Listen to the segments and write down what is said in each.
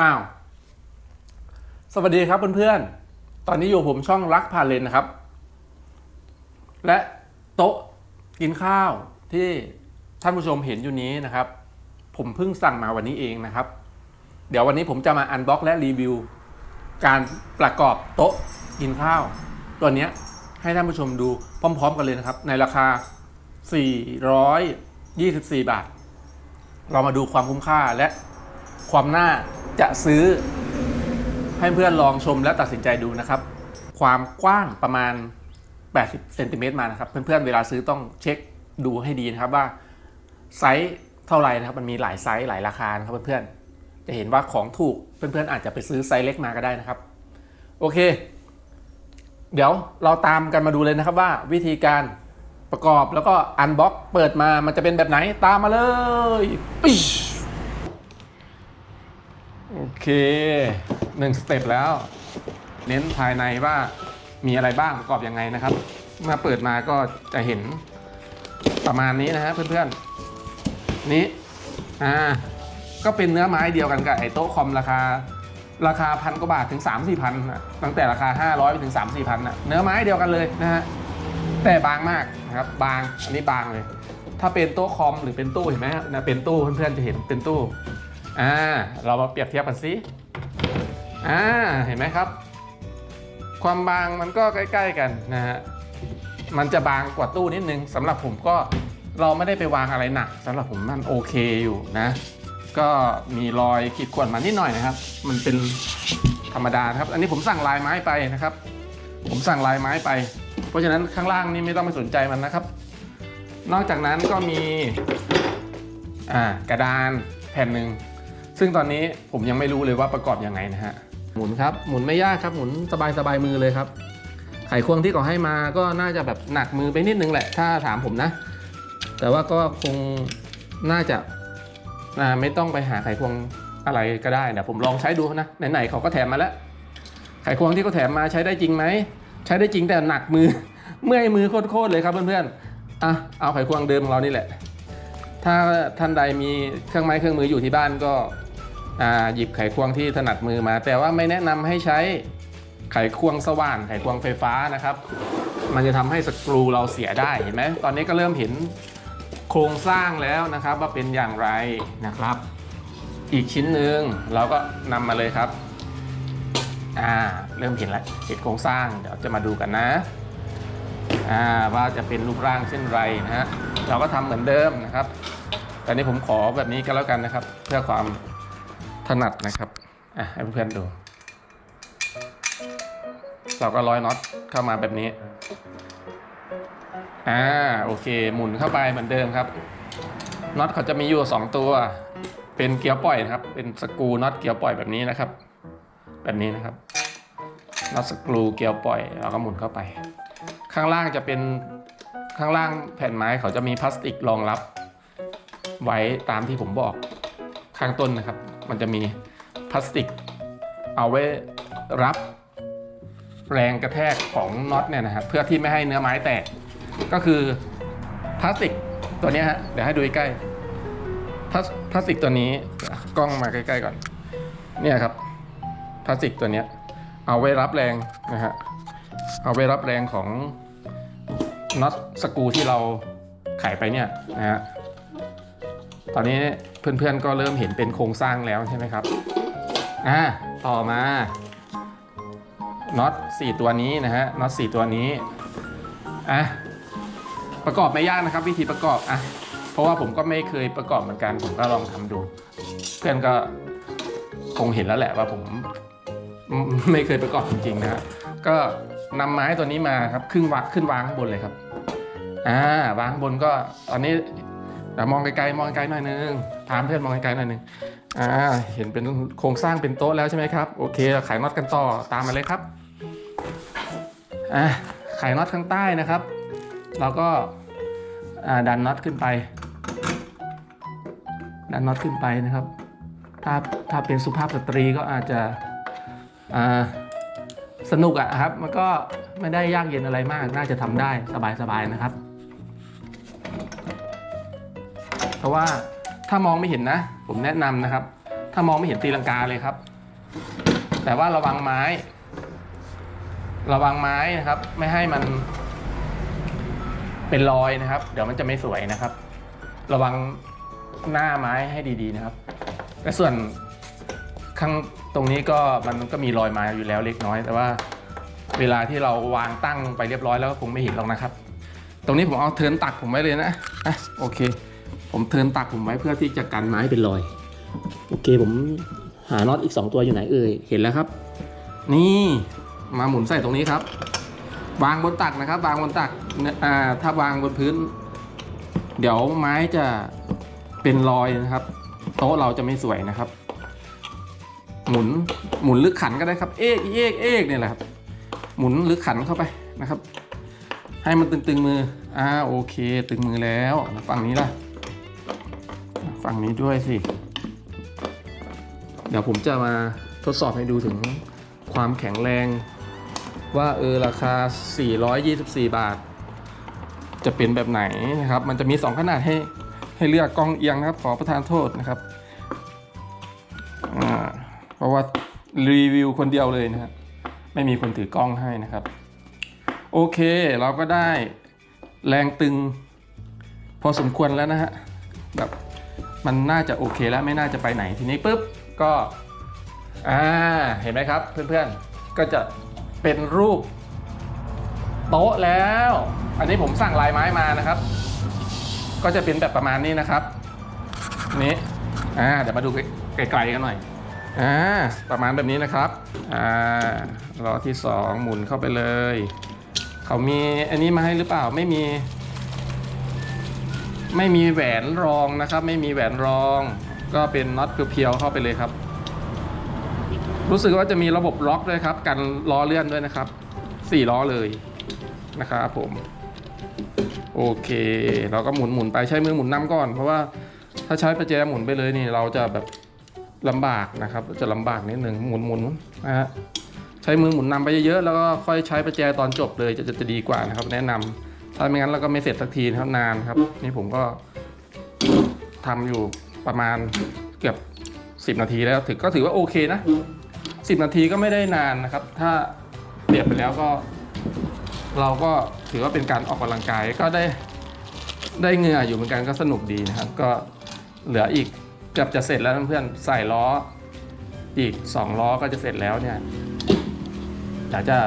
อ้าว สวัสดีครับเพื่อนๆ ตอนนี้อยู่ผมช่องรักพาเลนนะครับ และโต๊ะกินข้าวที่ท่านผู้ชมเห็นอยู่นี้นะครับ ผมเพิ่งสั่งมาวันนี้เองนะครับ เดี๋ยววันนี้ผมจะมาอันบ็อกและรีวิว การประกอบโต๊ะกินข้าว ตัวนี้ให้ท่านผู้ชมดูพร้อม ๆ กันเลยนะครับ ในราคา 424 บาท เรามาดูความคุ้มค่าและความน่า จะซื้อ ให้เพื่อนลองชมและตัดสินใจดูนะครับ ความกว้างประมาณ 80เซนติเมตรมานะครับ เพื่อนๆเวลาซื้อต้องเช็คดูให้ดีนะครับว่าไซส์เท่าไหร่นะครับ มันมีหลายไซส์หลายราคานะครับเพื่อนๆจะเห็นว่าของถูกเพื่อนๆอาจจะไปซื้อไซส์เล็กมาก็ได้นะครับ โอเค เดี๋ยวเราตามกันมาดูเลยนะครับว่าวิธีการประกอบแล้วก็อันบ็อกเปิดมามันจะเป็นแบบไหนตามมาเลยปิ๊ โอเคหนึ่งสเต็ปแล้ว เน้นภายในว่ามีอะไรบ้างประกอบยังไงนะครับ เมื่อเปิดมาก็จะเห็นประมาณนี้นะฮะเพื่อนๆ นี้อ่าก็เป็นเนื้อไม้เดียวกันกับไอ้โต๊ะคอมราคาราคาพันกว่าบาทถึง 3 4มสี่พันตั้งแต่ราคา 500ไปถึง 3 4มสี่พันเนื้อไม้เดียวกันเลยนะฮะแต่บางมากนะครับบางอันนี้บางเลย ถ้าเป็นโต๊ะคอมหรือเป็นตู้เห็นไหมฮะนะเป็นตู้เพื่อนๆจะเห็นเป็นตู้ อ่าเรามาเปรียบเทียบกันสิอ่าเห็นไหมครับ ความบางมันก็ใกล้ ๆกันนะฮะมันจะบางกว่าตู้นิดนึงสำหรับผมก็เราไม่ได้ไปวางอะไรหนักสำหรับผมมันโอเคอยู่นะ ก็มีรอยขีดข่วนมานิดหน่อยนะครับ มันเป็นธรรมดาครับ อันนี้ผมสั่งลายไม้ไปนะครับ ผมสั่งลายไม้ไป เพราะฉะนั้นข้างล่างนี่ไม่ต้องไปสนใจมันนะครับ นอกจากนั้นก็มีอ่ากระดานแผ่นหนึ่ง ซึ่งตอนนี้ผมยังไม่รู้เลยว่าประกอบยังไงนะฮะ หมุนครับ หมุนไม่ยากครับ หมุนสบายสบายมือเลยครับ ไขควงที่เขาให้มาก็น่าจะแบบหนักมือไปนิดนึงแหละ ถ้าถามผมนะ แต่ว่าก็คงน่าจะไม่ต้องไปหาไขควงอะไรก็ได้เดี๋ยวผมลองใช้ดูนะ ไหนๆเขาก็แถมมาแล้ว ไขควงที่เขาแถมมาใช้ได้จริงไหม ใช้ได้จริงแต่หนักมือ เมื่อยมือโคตรๆเลยครับเพื่อนๆ อะ เอาไขควงเดิมของเรานี่แหละ ถ้าท่านใดมีเครื่องไม้เครื่องมืออยู่ที่บ้านก็ หยิบไขควงที่ถนัดมือมา แต่ว่าไม่แนะนำให้ใช้ไขควงสว่านไขควงไฟฟ้านะครับ มันจะทำให้สกรูเราเสียได้เห็นไหมตอนนี้ก็เริ่มเห็นโครงสร้างแล้วนะครับว่าเป็นอย่างไรนะครับ อีกชิ้นหนึ่งเราก็นำมาเลยครับอ่าเริ่มเห็นแล้วเห็นโครงสร้างเดี๋ยวจะมาดูกันนะอ่าว่าจะเป็นรูปร่างเช่นไรนะฮะเราก็ทำเหมือนเดิมนะครับตอนนี้ผมขอแบบนี้ก็แล้วกันนะครับ เพื่อความ ถนัดนะครับ อะให้เพื่อนๆดู เราก็ร้อยน็อตเข้ามาแบบนี้ อ่าโอเค หมุนเข้าไปเหมือนเดิมครับ น็อตเขาจะมีอยู่ 2 ตัว เป็นเกียร์ปล่อยนะครับ เป็นสกรูน็อตเกียร์ปล่อยแบบนี้นะครับ แบบนี้นะครับ น็อตสกรูเกียร์ปล่อยเราก็หมุนเข้าไป ข้างล่างจะเป็นข้างล่างแผ่นไม้เขาจะมีพลาสติกรองรับ ไว้ตามที่ผมบอกข้างต้นนะครับ มันจะมีพลาสติก เอาไว้รับแรงกระแทกของน็อตเนี่ยนะครับเพื่อที่ไม่ให้เนื้อไม้แตก ก็คือพลาสติกตัวนี้ฮะเดี๋ยวให้ดูใกล้พลาสพลาสติกตัวนี้กล้องมาใกล้ๆก่อน เนี่ยครับพลาสติกตัวนี้เอาไว้รับแรงนะฮะเอาไว้รับแรงของน็อตสกูที่เราไขไปเนี่ยนะฮะ ตอนนี้เพื่อนๆก็เริ่มเห็นเป็นโครงสร้างแล้วใช่ไหมครับอ่าต่อมาน็อต4ตัวนี้นะฮะน็อต4ตัวนี้อะประกอบไม่ยากนะครับ วิธีประกอบอะเพราะว่าผมก็ไม่เคยประกอบเหมือนกันผมก็ลองทำดู เพื่อนก็คงเห็นแล้วแหละว่าผมไม่เคยประกอบจริงๆนะฮะก็นำไม้ตัวนี้มาครับขึ้นวางขึ้นวางข้างบนเลยครับอ่าวางข้างบนก็ตอนนี้ เดี๋ยวมองไกลๆมองไกลหน่อยนึงถามเพื่อนมองไกลๆหน่อยนึงอ่าเห็นเป็นโครงสร้างเป็นโต๊ะแล้วใช่ไหมครับโอเคเราขายน็อตกันต่อตามมาเลยครับอ่าขายน็อตข้างใต้นะครับ เราก็อ่าดันน็อตขึ้นไป ดันน็อตขึ้นไปนะครับ ถ้าถ้าเป็นสุภาพสตรีก็อาจจะอ่าสนุกอะครับ มันก็ไม่ได้ยากเย็นอะไรมาก น่าจะทำได้สบายๆนะครับ เพราะว่าถ้ามองไม่เห็นนะ ผมแนะนำนะครับ ถ้ามองไม่เห็นตีลังกาเลยครับ แต่ว่าระวังไม้ ระวังไม้นะครับ ไม่ให้มัน เป็นรอยนะครับ เดี๋ยวมันจะไม่สวยนะครับ ระวังหน้าไม้ให้ดีๆนะครับแต่ส่วนข้างตรงนี้ก็มันก็มีรอยมาอยู่แล้วเล็กน้อย แต่ว่าเวลาที่เราวางตั้งไปเรียบร้อยแล้วก็คงไม่เห็นหรอกนะครับ ตรงนี้ผมเอาเทินตักผมไว้เลยนะอะโอเค ผมเทินตักผมไว้เพื่อที่จะกันไม้เป็นรอย โอเคผมหาน็อตอีก 2 ตัวอยู่ไหนเอ่ยเห็นแล้วครับ นี่มาหมุนใส่ตรงนี้ครับ วางบนตักนะครับ วางบนตักอ่าถ้าวางบนพื้น เดี๋ยวไม้จะเป็นรอยนะครับ โต๊ะเราจะไม่สวยนะครับ หมุนหมุนหรือขันก็ได้ครับ เอกเอกเอกเนี่ยแหละครับ หมุนหรือขันเข้าไปนะครับ ให้มันตึงๆมืออ่าโอเค ตึงมือแล้วฝั่งนี้ล่ะ ฝั่งนี้ด้วยสิ เดี๋ยวผมจะมาทดสอบให้ดูถึงความแข็งแรง ว่าเออราคา 424 บาท จะเป็นแบบไหนนะครับ มันจะมี 2 ขนาดให้ให้เลือกกล้องเอียงนะครับ ขอประทานโทษนะครับ เพราะว่ารีวิวคนเดียวเลยนะครับไม่มีคนถือกล้องให้นะครับ โอเคเราก็ได้แรงตึงพอสมควรแล้วนะฮะแบบ มันน่าจะโอเคแล้วไม่น่าจะไปไหนทีนี้ปุ๊บก็อ่าเห็นไหมครับเพื่อนๆก็จะเป็นรูปโต๊ะแล้ว อันนี้ผมสั่งลายไม้มานะครับ ก็จะเป็นแบบประมาณนี้นะครับนี้อ่าเดี๋ยวมาดูไกลๆกันหน่อยอ่าประมาณแบบนี้นะครับอ่ารอที่สองหมุนเข้าไปเลย เขามีอันนี้มาให้หรือเปล่าไม่มี ไม่มีแหวนรองนะครับ ไม่มีแหวนรอง ก็เป็นน็อตเพียวๆเข้าไปเลยครับ รู้สึกว่าจะมีระบบล็อกด้วยครับ กันล้อเลื่อนด้วยนะครับสี่ล้อเลยนะครับผมโอเค เราก็หมุนหมุนไปใช้มือหมุนนำก่อน เพราะว่าถ้าใช้ประแจหมุนไปเลยนี่เราจะแบบลำบากนะครับ จะลำบากนิดหนึ่งหมุนหมุนนะฮะใช้มือหมุนนำไปเยอะๆแล้วก็ค่อยใช้ประแจตอนจบเลยจะจะจะดีกว่านะครับ แนะนำ ถ้าไม่งั้นเราก็ไม่เสร็จสักทีนะครับนานครับ นี่ผมก็ทำอยู่ประมาณเกือบ 10 นาทีแล้วถือก็ถือว่าโอเคนะ 10 นาทีก็ไม่ได้นานนะครับ ถ้าเปรียบไปแล้วก็ เราก็ถือว่าเป็นการออกกำลังกายก็ได้ได้เงื่ออยู่เหมือนกันก็สนุกดีนะครับ ก็เหลืออีกเกือบจะเสร็จแล้วเพื่อนๆใส่ล้ออีก 2 ล้อก็จะเสร็จแล้วเนี่ยอยากจะ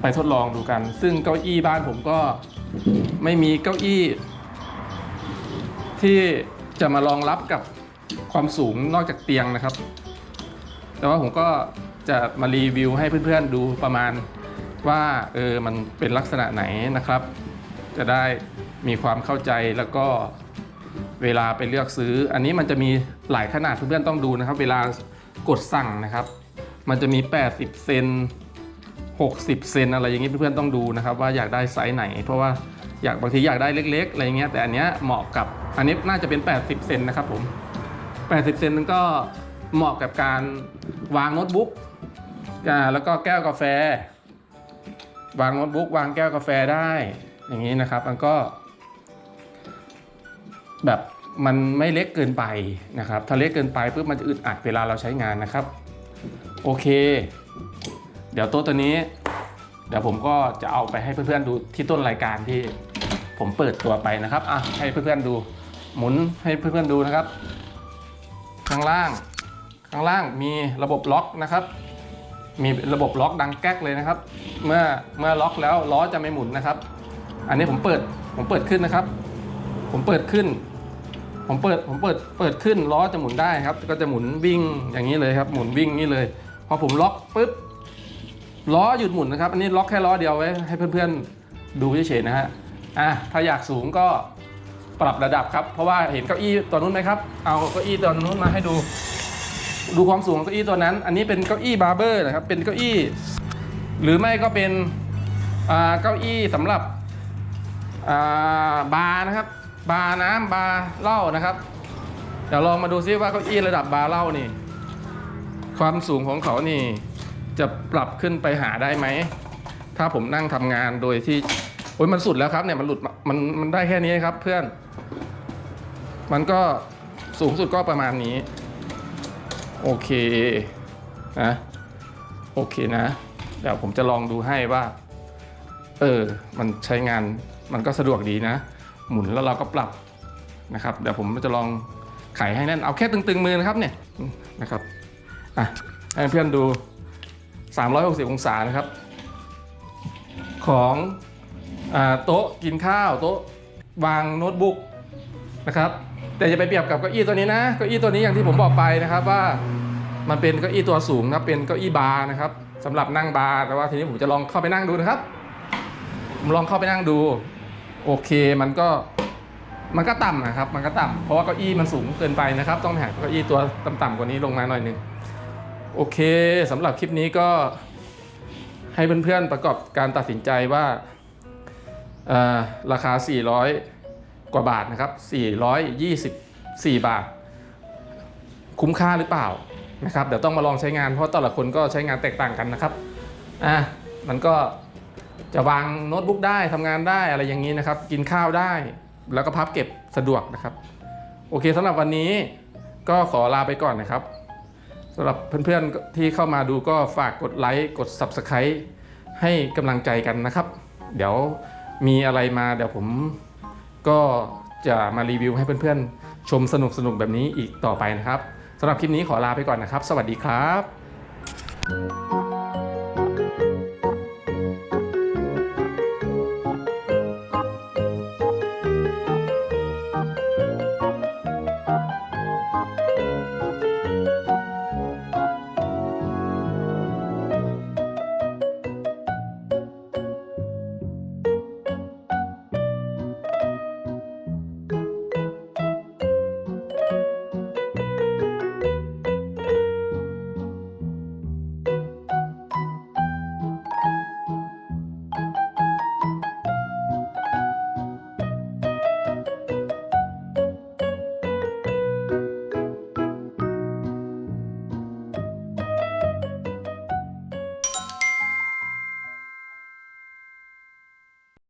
ไปทดลองดูกัน ซึ่งเก้าอี้บ้านผมก็ ไม่มีเก้าอี้ ที่จะมารองรับกับความสูงนอกจากเตียงนะครับ แต่ว่าผมก็จะมารีวิวให้เพื่อนๆดูประมาณว่าเออมันเป็นลักษณะไหนนะครับ จะได้มีความเข้าใจแล้วก็เวลาไปเลือกซื้อ อันนี้มันจะมีหลายขนาดเพื่อนๆต้องดูนะครับ เวลากดสั่งนะครับ มันจะมี 80 เซน 60 เซนอะไรอย่างนี้เพื่อนๆต้องดูนะครับ ว่าอยากได้ไซส์ไหน เพราะว่าอยากบางทีอยากได้เล็ก ๆ อะไรเงี้ยแต่อันเนี้ยเหมาะกับอันนี้น่าจะเป็น 80 เซนนะครับผม 80 เซนนั้นก็เหมาะกับการวางโน้ตบุ๊กอ่าแล้วก็แก้วกาแฟ วางโน้ตบุ๊กวางแก้วกาแฟได้ อย่างนี้นะครับ มันก็ แบบมันไม่เล็กเกินไปนะครับ ถ้าเล็กเกินไปปุ๊บมันจะอึดอัดเวลาเราใช้งานนะครับ โอเค เดี๋ยวโต๊ะตัวนี้ เดี๋ยวผมก็จะเอาไปให้เพื่อนๆดูที่ต้นรายการที่ผมเปิดตัวไปนะครับอะให้เพื่อนๆดูหมุนให้เพื่อนๆดูนะครับ ข้างล่าง ข้างล่างมีระบบล็อกนะครับ มีระบบล็อกดังแก๊กเลยนะครับ เมื่อเมื่อล็อกแล้วล้อจะไม่หมุนนะครับ อันนี้ผมเปิดผมเปิดขึ้นนะครับ ผมเปิดขึ้น ผมเปิดผมเปิดเปิดขึ้นล้อจะหมุนได้ครับ ก็จะหมุนวิ่งอย่างนี้เลยครับ หมุนวิ่งนี่เลย พอผมล็อกปุ๊บ ล้อหยุดหมุนนะครับ อันนี้ล็อกแค่ล้อเดียวไว้ให้เพื่อนๆดูเฉยๆนะฮะอะถ้าอยากสูงก็ปรับระดับครับ เพราะว่าเห็นเก้าอี้ตัวนู้นไหมครับ เอาเก้าอี้ตัวนู้นมาให้ดู ดูความสูงของเก้าอี้ตัวนั้น อันนี้เป็นเก้าอี้บาร์เบอร์นะครับ เป็นเก้าอี้ หรือไม่ก็เป็นเก้าอี้สำหรับบาร์นะครับ บาร์น้ำบาร์เหล้านะครับ เดี๋ยวลองมาดูซิว่าเก้าอี้ระดับบาร์เหล้านี่ ความสูงของเขานี่ จะปรับขึ้นไปหาได้ไหม ถ้าผมนั่งทำงานโดยที่ โอ้ยมันสุดแล้วครับเนี่ยมันหลุดมามันมันได้แค่นี้ครับเพื่อน มันก็สูงสุดก็ประมาณนี้ โอเคนะโอเคนะ เดี๋ยวผมจะลองดูให้ว่า เออ มันใช้งานมันก็สะดวกดีนะ หมุนแล้วเราก็ปรับนะครับ เดี๋ยวผมจะลองไขให้แน่น เอาแค่ตึงๆมือนะครับเนี่ยนะครับ อะให้เพื่อนดู 360 องศานะครับ ของอโต๊ะกินข้าว โต๊ะวางโน้ตบุ๊กนะครับ แต่จะไปเปรียบกับเก้าอี้ตัวนี้นะเก้าอี้ตัวนี้อย่างที่ผมบอกไปนะครับว่ามันเป็นเก้าอี้ตัวสูงนะเป็นเก้าอี้บาร์นะครับสำหรับนั่งบาร์แต่ว่าทีนี้ผมจะลองเข้าไปนั่งดูนะครับผมลองเข้าไปนั่งดู โอเคมันก็มันก็ต่ำนะครับ มันก็ต่ำเพราะว่าเก้าอี้มันสูงเกินไปนะครับ ต้องหาเก้าอี้ตัวต่ำๆกว่านี้ลงมาหน่อยนึง โอเคสำหรับคลิปนี้ก็ให้เพื่อนๆประกอบการตัดสินใจว่าราคา 400 กว่าบาทนะครับ 424 บาท คุ้มค่าหรือเปล่านะครับเดี๋ยวต้องมาลองใช้งานเพราะแต่ละคนก็ใช้งานแตกต่างกันนะครับอะมันก็จะวางโน้ตบุ๊กได้ทำงานได้อะไรอย่างนี้นะครับ กินข้าวได้ แล้วก็พับเก็บสะดวกนะครับ โอเคสำหรับวันนี้ก็ขอลาไปก่อนนะครับ สำหรับเพื่อนๆที่เข้ามาดูก็ฝากกดไลค์กด Subscribe ให้กำลังใจกันนะครับ เดี๋ยวมีอะไรมาเดี๋ยวผมก็จะมารีวิวให้เพื่อนๆ ชมสนุกๆแบบนี้อีกต่อไปนะครับสำหรับคลิปนี้ขอลาไปก่อนนะครับ สวัสดีครับ